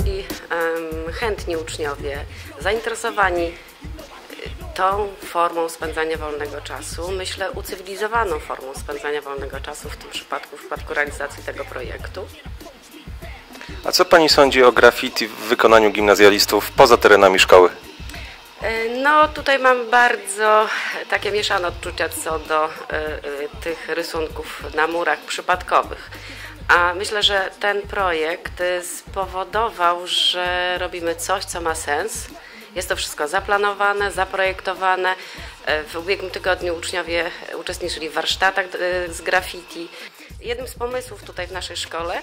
em, chętni uczniowie, zainteresowani y, tą formą spędzania wolnego czasu, myślę ucywilizowaną formą spędzania wolnego czasu w tym przypadku, w przypadku realizacji tego projektu. A co pani sądzi o graffiti w wykonaniu gimnazjalistów poza terenami szkoły? E, No, tutaj mam bardzo takie mieszane odczucia co do e, e, tych rysunków na murach przypadkowych. A myślę, że ten projekt e, spowodował, że robimy coś, co ma sens. Jest to wszystko zaplanowane, zaprojektowane. E, W ubiegłym tygodniu uczniowie uczestniczyli w warsztatach e, z graffiti. Jednym z pomysłów tutaj w naszej szkole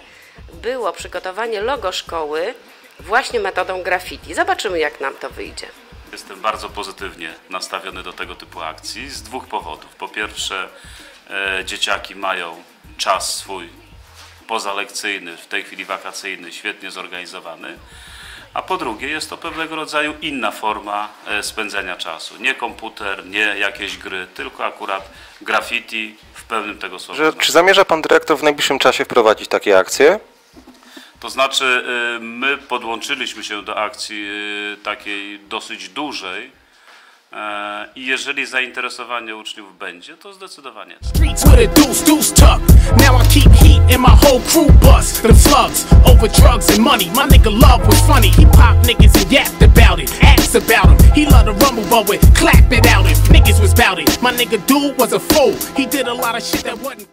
było przygotowanie logo szkoły właśnie metodą graffiti. Zobaczymy, jak nam to wyjdzie. Jestem bardzo pozytywnie nastawiony do tego typu akcji z dwóch powodów. Po pierwsze, e, dzieciaki mają czas swój pozalekcyjny, w tej chwili wakacyjny, świetnie zorganizowany. A po drugie, jest to pewnego rodzaju inna forma e, spędzania czasu. Nie komputer, nie jakieś gry, tylko akurat graffiti w pełnym tego słowa czy zamierza pan dyrektor w najbliższym czasie wprowadzić takie akcje? To znaczy, y, my podłączyliśmy się do akcji y, takiej dosyć dużej e, i jeżeli zainteresowanie uczniów będzie, to zdecydowanie whole crew bust. The slugs over drugs and money. My nigga love was funny. He pop niggas and yapped about it, asked about him. He loved to rumble, but would clap it out if niggas was bout it. My nigga dude was a fool. He did a lot of shit that wasn't.